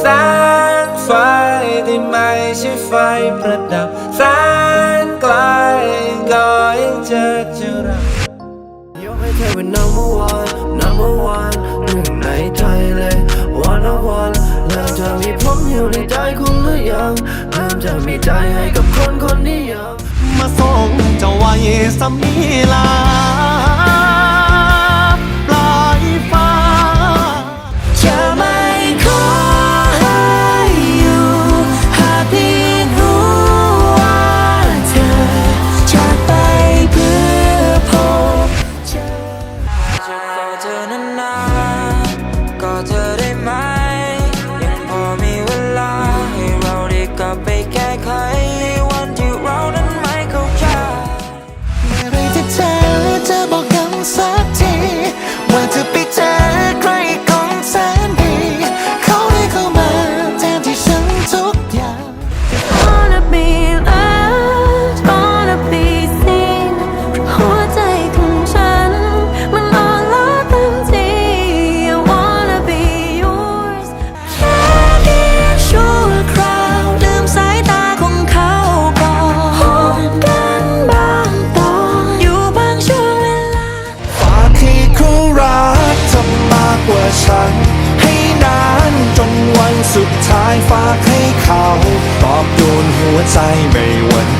กับแสงไฟที่ไม่ใช่ไฟประดับ แสนไกลก็ยังเจอจอเรายกให้เธอเป็น number one number one หนึ่งในใจเลย one of one เริ่มจะมีผมอยู่ในใจคุณหรือยังเริ่มจะมีใจให้กับคนคนนี้ยังมาส่งจ้าไว้สำนีลา กว่าฉันให้นานจนวันสุดท้ายฝากให้เขา ตอบโดนหัวใจไม่หวัน